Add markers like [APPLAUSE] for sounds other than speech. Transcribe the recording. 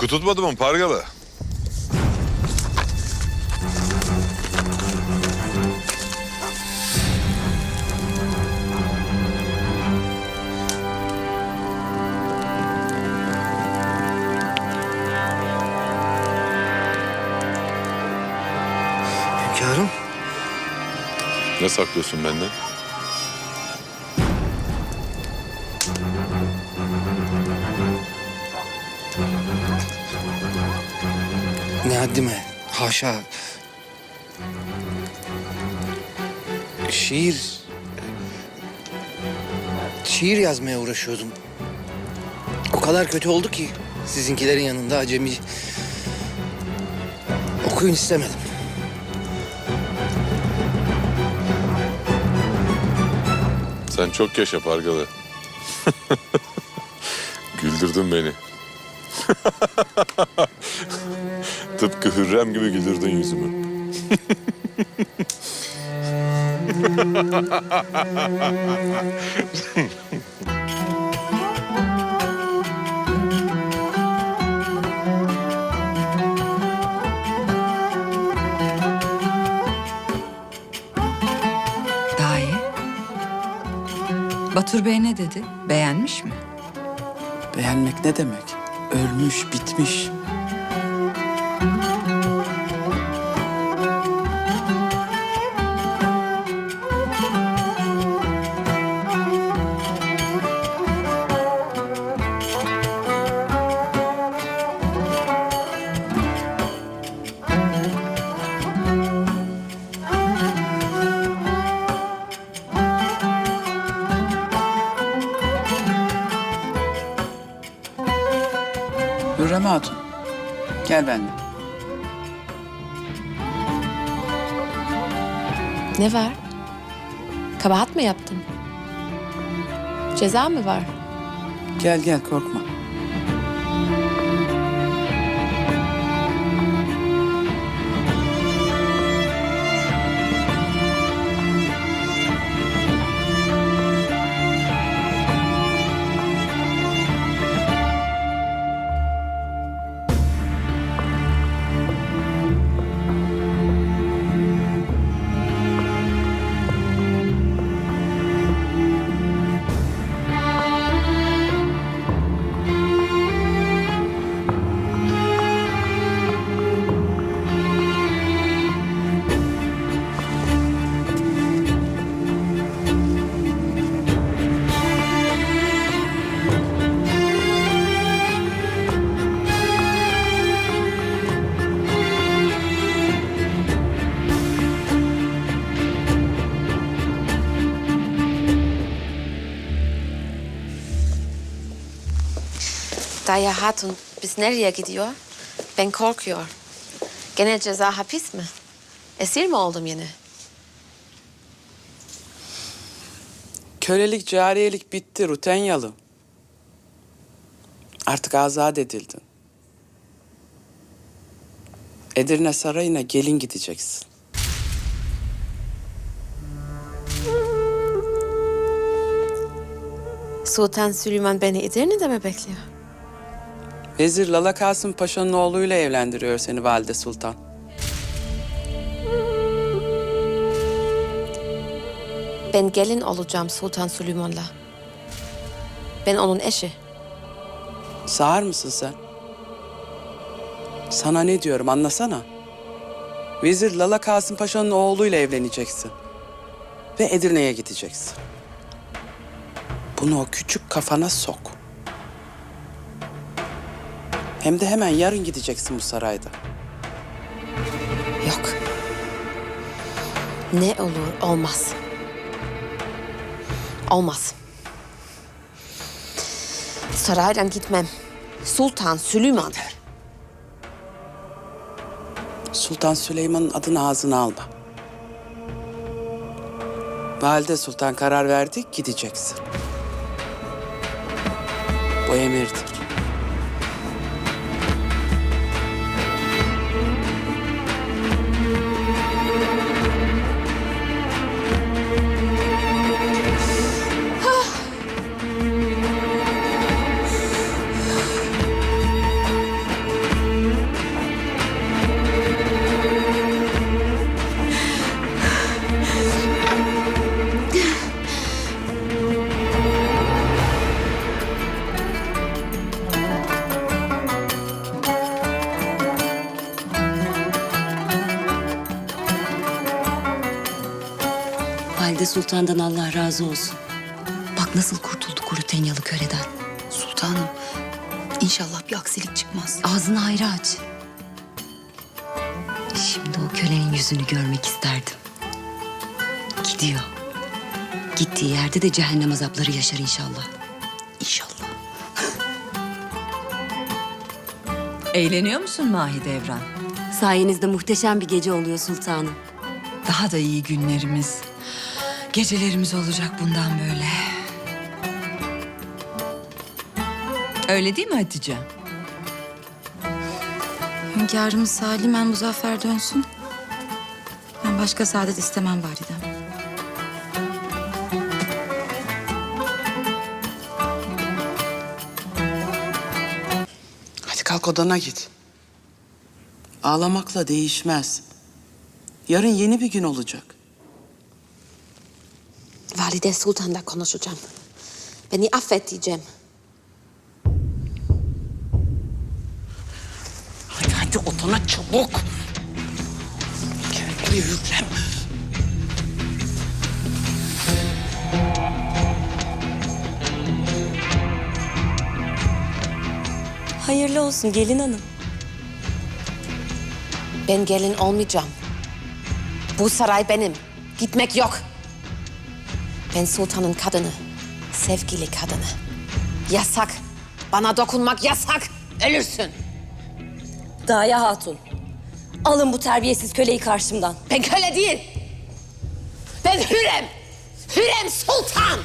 Uyku tutmadı mı Pargalı? Hünkârım. Ne saklıyorsun benden? Ne haddime. Haşa. Şiir... Şiir yazmaya uğraşıyordum. O kadar kötü oldu ki sizinkilerin yanında acemi... Okuyun istemedim. Sen çok yaşa Pargalı. [LAUGHS] Güldürdün beni. [LAUGHS] Tıpkı Hürrem gibi güldürdün yüzümü. Dahi. Batur Bey ne dedi? Beğenmiş mi? Beğenmek ne demek? Ölmüş, bitmiş. Hürrem Hatun, gel benimle. Ne var? Kabahat mı yaptım? Ceza mı var? Gel gel korkma. Daya Hatun biz nereye gidiyor? Ben korkuyor. Gene ceza hapis mi? Esir mi oldum yine? Kölelik, cariyelik bitti Rutenyalı. Artık azat edildin. Edirne Sarayı'na gelin gideceksin. Sultan Süleyman beni Edirne'de mi bekliyor? Vezir Lala Kasım Paşa'nın oğluyla evlendiriyor seni Valide Sultan. Ben gelin olacağım Sultan Süleyman'la. Ben onun eşi. Sağır mısın sen? Sana ne diyorum anlasana. Vezir Lala Kasım Paşa'nın oğluyla evleneceksin. Ve Edirne'ye gideceksin. Bunu o küçük kafana sok. Hem de hemen yarın gideceksin bu sarayda. Yok. Ne olur olmaz. Olmaz. Saraydan gitmem. Sultan Süleyman. Sultan Süleyman'ın adını ağzına alma. Valide Sultan karar verdi, gideceksin. Bu emirdir. Valide Sultan'dan Allah razı olsun. Bak nasıl kurtulduk o Rütenyalı köleden. Sultanım, inşallah bir aksilik çıkmaz. Ağzını hayra aç. Şimdi o kölenin yüzünü görmek isterdim. Gidiyor. Gittiği yerde de cehennem azapları yaşar inşallah. İnşallah. [LAUGHS] Eğleniyor musun Mahidevran? Sayenizde muhteşem bir gece oluyor sultanım. Daha da iyi günlerimiz, gecelerimiz olacak bundan böyle. Öyle değil mi Hatice? Hünkârımız salimen muzaffer dönsün. Ben başka saadet istemem validem. Hadi kalk odana git. Ağlamakla değişmez. Yarın yeni bir gün olacak. Valide Sultan'la konuşacağım. Beni affet diyeceğim. Hadi hadi odana çabuk. Gel buraya. Hayırlı olsun gelin hanım. Ben gelin olmayacağım. Bu saray benim. Gitmek yok. Ben sultanın kadını. Sevgili kadını. Yasak. Bana dokunmak yasak. Ölürsün. Daya Hatun. Alın bu terbiyesiz köleyi karşımdan. Ben köle değil. Ben Hürrem. Hürrem Sultan.